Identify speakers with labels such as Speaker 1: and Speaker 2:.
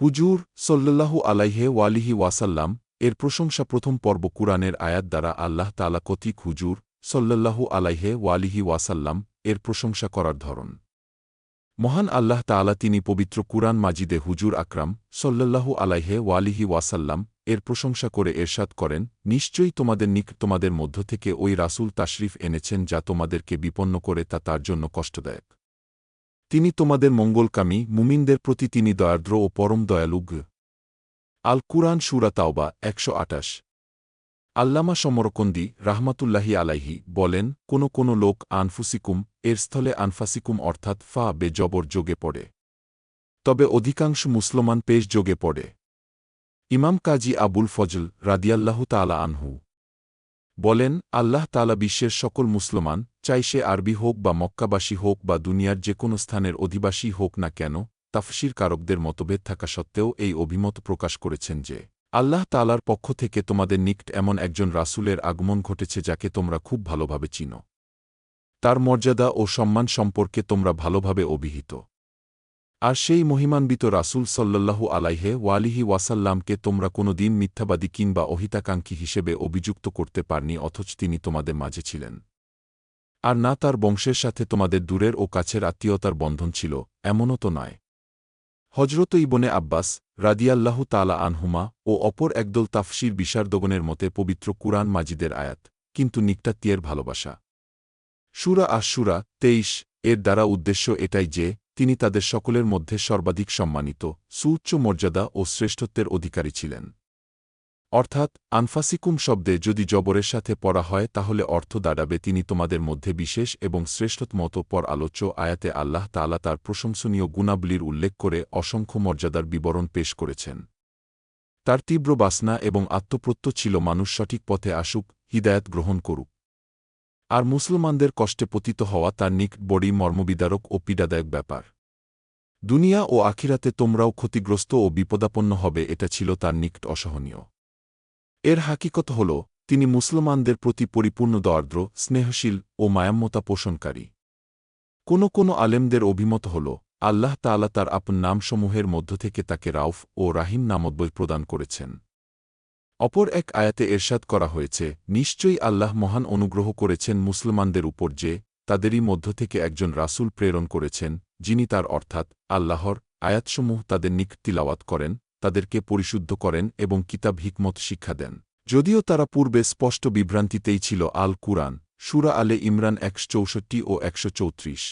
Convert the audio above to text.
Speaker 1: হুজুর সল্লাল্লাহু আলাইহে ওয়ালিহি ওয়াসাল্লাম এর প্রশংসা প্রথম পর্ব কুরআনের আয়াত দ্বারা আল্লাহ তালা কতিক হুজুর সল্লাল্লাহু আলাইহে ওয়ালিহি ওয়াসাল্লাম এর প্রশংসা করার ধরন। মহান আল্লাহ তাআলা তিনি পবিত্র কুরআন মাজিদে হুজুর আকরাম সল্লাল্লাহু আলাইহে ওয়ালিহি ওয়াসাল্লাম এর প্রশংসা করে এরশাদ করেন, নিশ্চয়ই তোমাদের নিক তোমাদের মধ্য থেকে ওই রাসূল তাশরিফ এনেছেন যা তোমাদেরকে বিপন্ন করে তা তার জন্য কষ্টদায়ক। তিনি তোমাদের মঙ্গলকামী, মুমিনদের প্রতি তিনি দয়ার্দ্র ও পরম দয়ালুগ আল কুরআন সুরা তাওবা, একশো আটাশ আল্লামা সমরকন্দি রাহমাতুল্লাহি আলাইহি বলেন, কোন কোন লোক আনফুসিকুম, এর স্থলে আনফাসিকুম অর্থাৎ ফা বে জবর যোগে পড়ে। তবে অধিকাংশ মুসলমান পেশ যোগে পড়ে। ইমাম কাজী আবুল ফজল রাদিয়াল্লাহু তালা আনহু বলেন, আল্লাহ তালা বিশ্বের সকল মুসলমান চাই সে আরবি হোক বা মক্কাবাসী হোক বা দুনিয়ার যে কোনো স্থানের অধিবাসী হোক না কেন তাফসির কারকদের মতভেদ থাকা সত্ত্বেও এই অভিমত প্রকাশ করেছেন যে, আল্লাহ তালার পক্ষ থেকে তোমাদের নিকট এমন একজন রাসূলের আগমন ঘটেছে যাকে তোমরা খুব ভালোভাবে চিনো। তার মর্যাদা ও সম্মান সম্পর্কে তোমরা ভালোভাবে অভিহিত। আর সেই মহিমান্বিত রাসূল সল্লাল্লাহু আলাইহে ওয়ালিহি ওয়াসাল্লামকে তোমরা কোনো দিন মিথ্যাবাদী কিংবা অহিতাকাঙ্ক্ষী হিসেবে অভিযুক্ত করতে পারনি, অথচ তিনি তোমাদের মাঝে ছিলেন। আর না তার বংশের সাথে তোমাদের দূরের ও কাছের আত্মীয়তার বন্ধন ছিল, এমনও তো নয়। হজরত ইবনে আব্বাস রাদিয়াল্লাহু তালা আনহুমা ও অপর একদল তাফসির বিশারদগনের মতে পবিত্র কুরআন মাজিদের আয়াত, কিন্তু নিকটাত্মীয়ের ভালোবাসা। সুরা আশুরা তেইশ এর দ্বারা উদ্দেশ্য এটাই যে, তিনি তাদের সকলের মধ্যে সর্বাধিক সম্মানিত, সুউচ্চ মর্যাদা ও শ্রেষ্ঠত্বের অধিকারী ছিলেন। অর্থাৎ, আনফাসিকুম শব্দে যদি জবরের সাথে পড়া হয়, তাহলে অর্থ দাঁড়াবে তিনি তোমাদের মধ্যে বিশেষ এবং শ্রেষ্ঠতমত পর আলোচ্য আয়াতে আল্লাহ তালা তার প্রশংসনীয় গুণাবলীর উল্লেখ করে অসংখ্য মর্যাদার বিবরণ পেশ করেছেন। তার তীব্র বাসনা এবং আত্মপ্রত্য ছিল মানুষ সঠিক পথে আসুক, হিদায়ত গ্রহণ করুক। আর মুসলমানদের কষ্টে পতিত হওয়া তার নিক বড়ি মর্মবিদারক ও পীড়াদায়ক ব্যাপার। দুনিয়া ও আখিরাতে তোমরাও ক্ষতিগ্রস্ত ও বিপদাপন্ন হবে, এটা ছিল তার নিকট অসহনীয়। এর হাকিকত হল, তিনি মুসলমানদের প্রতি পরিপূর্ণ দয়ার্দ্র স্নেহশীল ও মায়াম্মতা পোষণকারী। কোনো কোনো আলেমদের অভিমত হল, আল্লাহ তাআলা তার আপন নামসমূহের মধ্য থেকে তাকে রাউফ ও রাহিম নামদ্বয় প্রদান করেছেন। অপর এক আয়াতে এরশাদ করা হয়েছে, নিশ্চয়ই আল্লাহ মহান অনুগ্রহ করেছেন মুসলমানদের উপর যে, তাদেরই মধ্য থেকে একজন রাসূল প্রেরণ করেছেন, যিনি তার অর্থাৎ আল্লাহর আয়াতসমূহ তাদের নিক তিলাওয়াত করেন তাদেরকে পরিশুদ্ধ করেন এবং কিতাব হিকমত শিক্ষা দেন। যদিও তারা পূর্বে স্পষ্ট বিভ্রান্তিতেই ছিল আল কুরআন সুরা আলে ইমরান একশো চৌষট্টি ও একশো চৌত্রিশ।